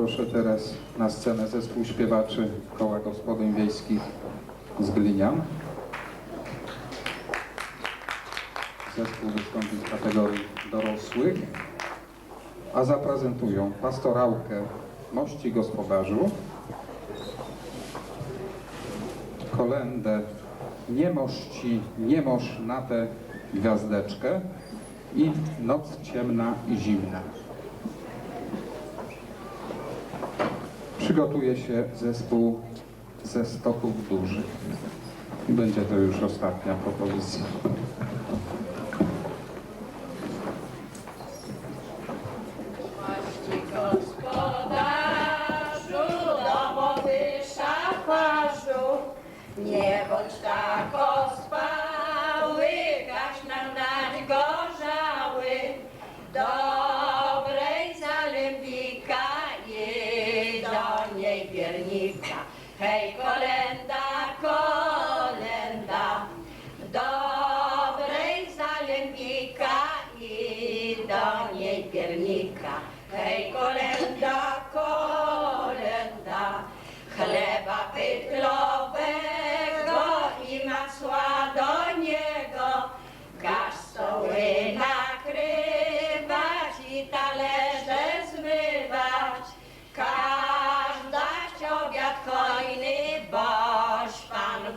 zaproszę teraz na scenę zespół śpiewaczy Koła Gospodyń Wiejskich z Glinian. Zespół wystąpi z kategorii dorosłych, a zaprezentują pastorałkę Mości Gospodarzu, kolendę Niemości, Niemosz na tę gwiazdeczkę i Noc ciemna i zimna. przygotuje się zespół ze stoków dużych. I będzie to już ostatnia propozycja.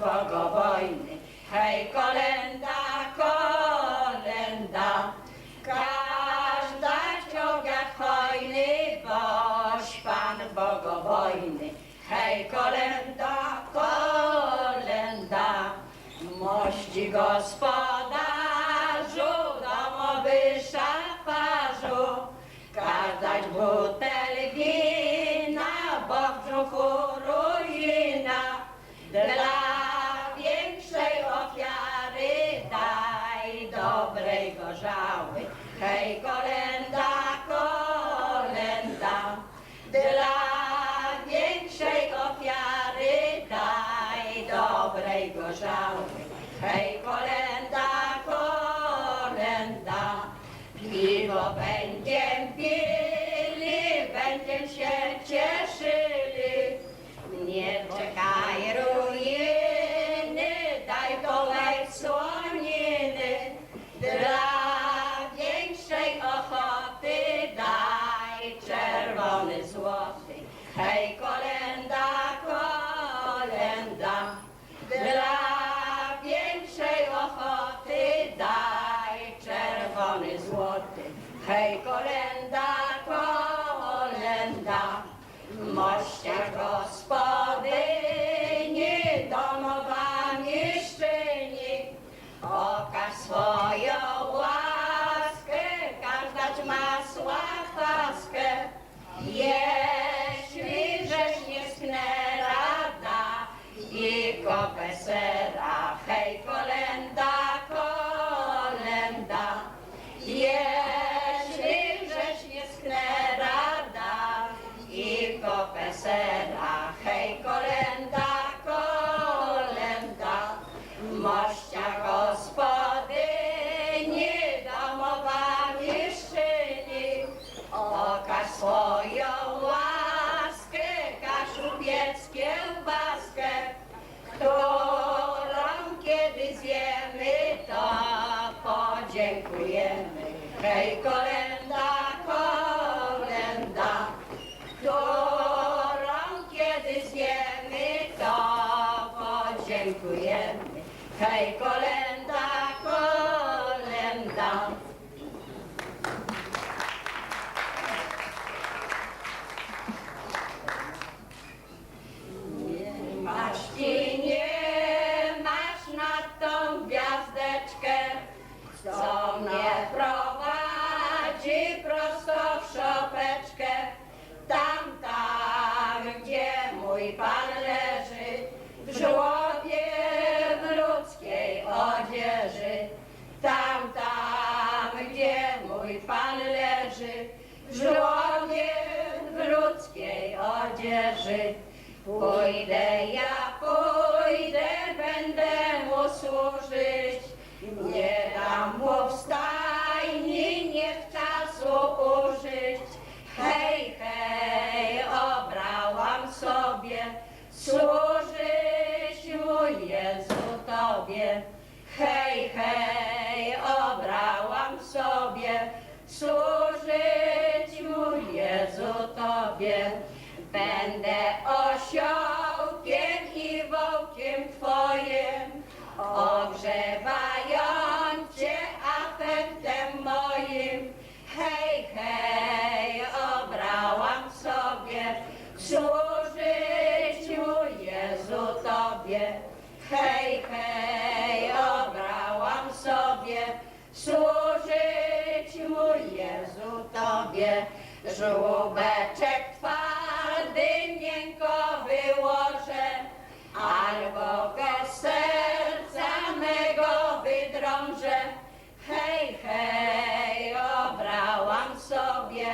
Bhagavad Hey, Corinda. Poi de ea sobie, służyć mój Jezu Tobie. Żółbeczek twardy miękko wyłożę, albo go serca mego wydrążę. Hej, hej, obrałam sobie,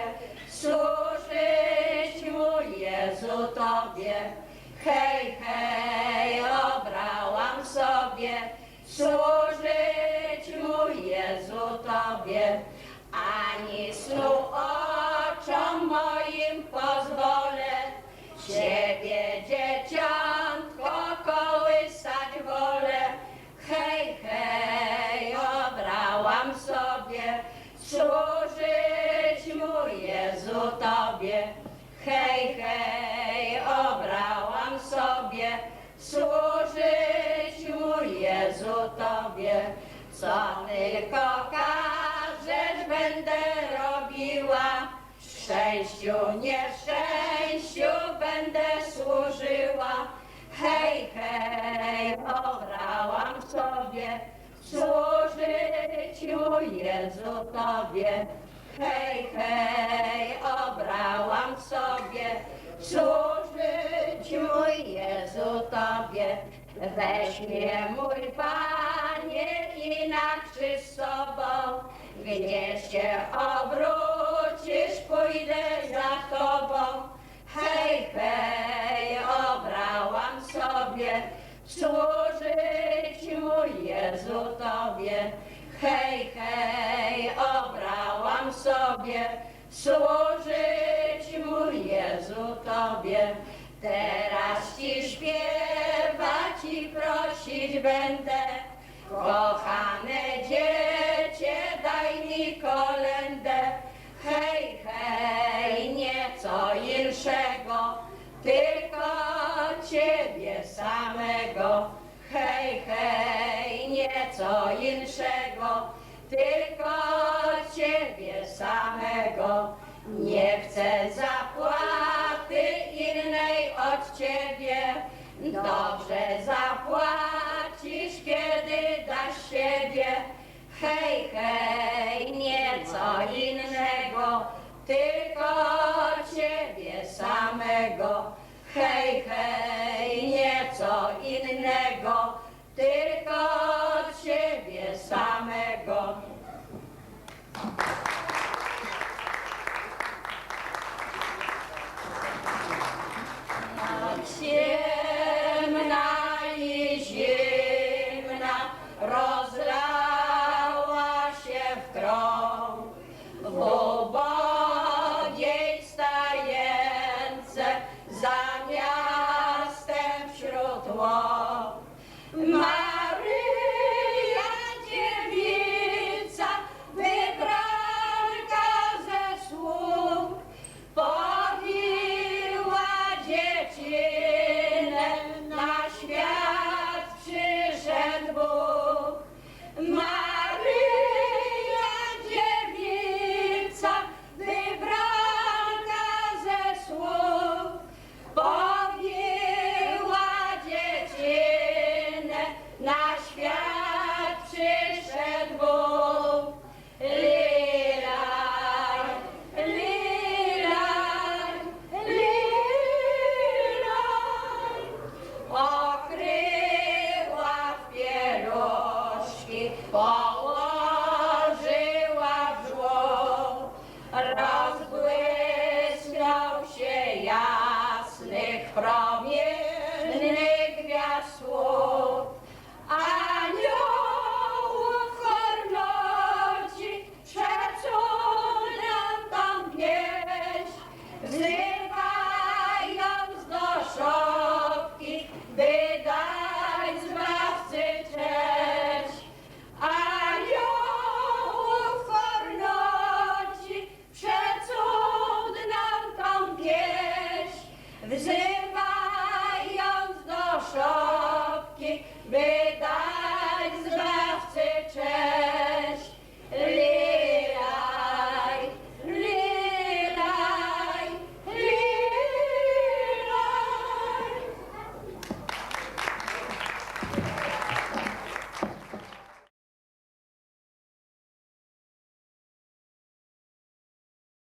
służyć mój Jezu Tobie. Hej, hej, robiła, szczęściu, nieszczęściu będę służyła. Hej, hej, obrałam sobie, służyć mój Jezu Tobie. Hej, hej, obrałam sobie, służyć mój Jezu Tobie. Weź mnie, mój Panie, i na krzyż sobą, gdzieś się obrócisz, pójdę za Tobą. Hej, hej, obrałam sobie, służyć mój Jezu Tobie. Hej, hej, obrałam sobie, służyć mój Jezu Tobie. Teraz Ci śpiewać i prosić będę, dziecię, kolędę. Hej, hej, nieco inszego, tylko Ciebie samego. Hej, hej, nieco inszego, tylko Ciebie samego. Nie chcę zapłaty innej od Ciebie, dobrze zapłacisz, kiedy dasz siebie. Hej, hej, innego, tylko Ciebie samego. Hej, hej.